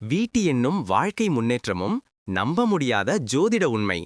வீட்டு என்னும் வாழ்க்கை முன்னேற்றமும் நம்ப முடியாத ஜோதிட உண்மை.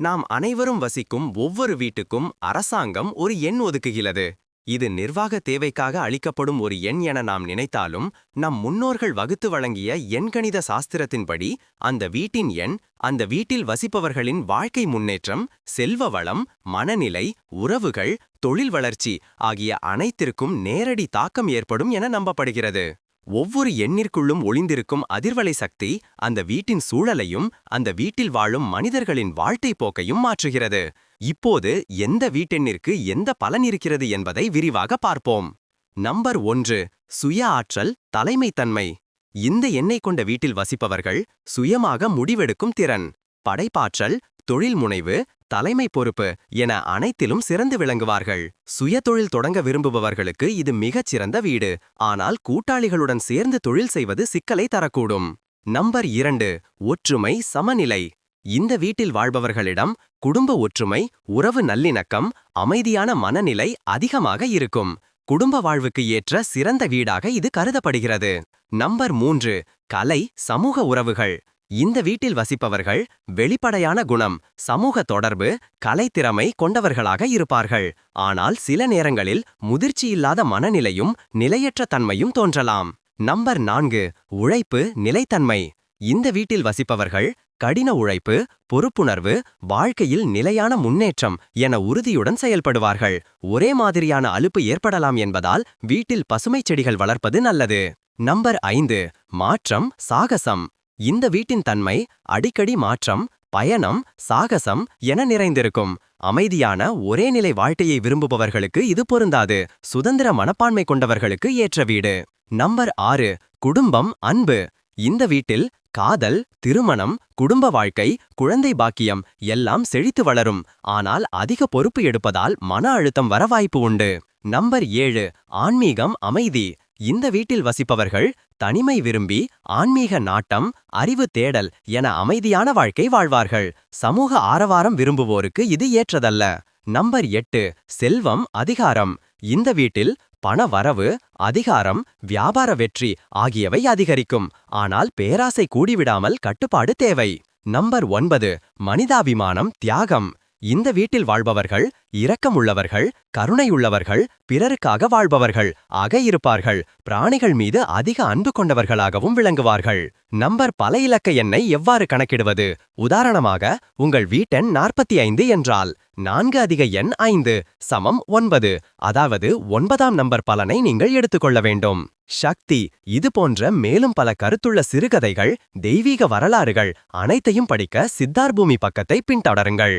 நாம் அனைவரும் வசிக்கும் ஒவ்வொரு வீட்டுக்கும் அரசாங்கம் ஒரு எண் ஒதுக்குகிறது. இது நிர்வாக தேவைக்காக அளிக்கப்படும் ஒரு எண் என நாம் நினைத்தாலும் நம் முன்னோர்கள் வகுத்து வழங்கிய எண்கணித சாஸ்திரத்தின்படி அந்த வீட்டின் எண் அந்த வீட்டில் வசிப்பவர்களின் வாழ்க்கை முன்னேற்றம் செல்வ வளம் மனநிலை உறவுகள் தொழில் வளர்ச்சி ஆகிய அனைத்திற்கும் நேரடி தாக்கம் ஏற்படும் என நம்பப்படுகிறது. ஒவ்வொரு எண்ணிற்குள்ளும் ஒளிந்திருக்கும் அதிர்வலை சக்தி அந்த வீட்டின் சூழலையும் அந்த வீட்டில் வாழும் மனிதர்களின் வாழ்க்கை போக்கையும் மாற்றுகிறது. இப்போது எந்த வீட்டெண்ணிற்கு எந்த பலன் இருக்கிறது என்பதை விரிவாக பார்ப்போம். நம்பர் ஒன்று சுய ஆற்றல் தலைமைத்தன்மை. இந்த எண்ணெய் கொண்ட வீட்டில் வசிப்பவர்கள் சுயமாக முடிவெடுக்கும் திறன். படைப்பாற்றல் தொழில் முனைவு தலைமை பொறுப்பு என அனைத்திலும் சிறந்து விளங்குவார்கள். சுய தொழில் தொடங்க விரும்புபவர்களுக்கு இது மிகச் சிறந்த வீடு. ஆனால் கூட்டாளிகளுடன் சேர்ந்து தொழில் செய்வது சிக்கலை தரக்கூடும். நம்பர் இரண்டு ஒற்றுமை சமநிலை. இந்த வீட்டில் வாழ்பவர்களிடம் குடும்ப ஒற்றுமை உறவு நல்லிணக்கம் அமைதியான மனநிலை அதிகமாக இருக்கும். குடும்ப வாழ்வுக்கு ஏற்ற சிறந்த வீடாக இது கருதப்படுகிறது. நம்பர் மூன்று கலை சமூக உறவுகள். இந்த வீட்டில் வசிப்பவர்கள் வெளிப்படையான குணம் சமூக தொடர்பு கலைத்திறமை கொண்டவர்களாக இருப்பார்கள். ஆனால் சில நேரங்களில் முதிர்ச்சியில்லாத மனநிலையும் நிலையற்ற தன்மையும் தோன்றலாம். நம்பர் நான்கு உழைப்பு நிலைத்தன்மை. இந்த வீட்டில் வசிப்பவர்கள் கடின உழைப்பு பொறுப்புணர்வு வாழ்க்கையில் நிலையான முன்னேற்றம் என உறுதியுடன் செயல்படுவார்கள். ஒரே மாதிரியான அலுப்பு ஏற்படலாம் என்பதால் வீட்டில் பசுமைச் செடிகள் வளர்ப்பது நல்லது. நம்பர் ஐந்து மாற்றம் சாகசம். இந்த வீட்டின் தன்மை அடிக்கடி மாற்றம் பயணம் சாகசம் என நிறைந்திருக்கும். அமைதியான ஒரே நிலை வாழ்க்கையை விரும்புபவர்களுக்கு இது பொருந்தாது. சுதந்திர மனப்பான்மை கொண்டவர்களுக்கு ஏற்ற வீடு. நம்பர் ஆறு குடும்பம் அன்பு. இந்த வீட்டில் காதல் திருமணம் குடும்ப வாழ்க்கை குழந்தை பாக்கியம் எல்லாம் செழித்து வளரும். ஆனால் அதிக பொறுப்பு எடுப்பதால் மன அழுத்தம் வர வாய்ப்பு உண்டு. நம்பர் ஏழு ஆன்மீகம் அமைதி. இந்த வீட்டில் வசிப்பவர்கள் தனிமை விரும்பி ஆன்மீக நாட்டம் அறிவு தேடல் என அமைதியான வாழ்க்கை வாழ்வார்கள். சமூக ஆரவாரம் விரும்புவோருக்கு இது ஏற்றதல்ல. நம்பர் எட்டு செல்வம் அதிகாரம். இந்த வீட்டில் பண வரவு அதிகாரம் வியாபார வெற்றி ஆகியவை அதிகரிக்கும். ஆனால் பேராசை கூடிவிடாமல் கட்டுப்பாடு தேவை. நம்பர் ஒன்பது மனிதாபிமானம் தியாகம். இந்த வீட்டில் வாழ்பவர்கள் இரக்கமுள்ளவர்கள் கருணையுள்ளவர்கள் பிறருக்காக வாழ்பவர்கள் ஆக இருப்பார்கள் பிராணிகள் மீது அதிக அன்பு கொண்டவர்களாகவும் விளங்குவார்கள். நம்பர் பல இலக்க எண்ணை எவ்வாறு கணக்கிடுவது? உதாரணமாக உங்கள் வீட்டெண் நாற்பத்தி ஐந்து என்றால் நான்கு அதிக எண் ஐந்து சமம் ஒன்பது. அதாவது ஒன்பதாம் நம்பர் பலனை நீங்கள் எடுத்துக்கொள்ள வேண்டும். சக்தி இது போன்ற மேலும் பல கருத்துள்ள சிறுகதைகள் தெய்வீக வரலாறுகள் அனைத்தையும் படிக்க சித்தார்பூமி பக்கத்தை பின்தொடருங்கள்.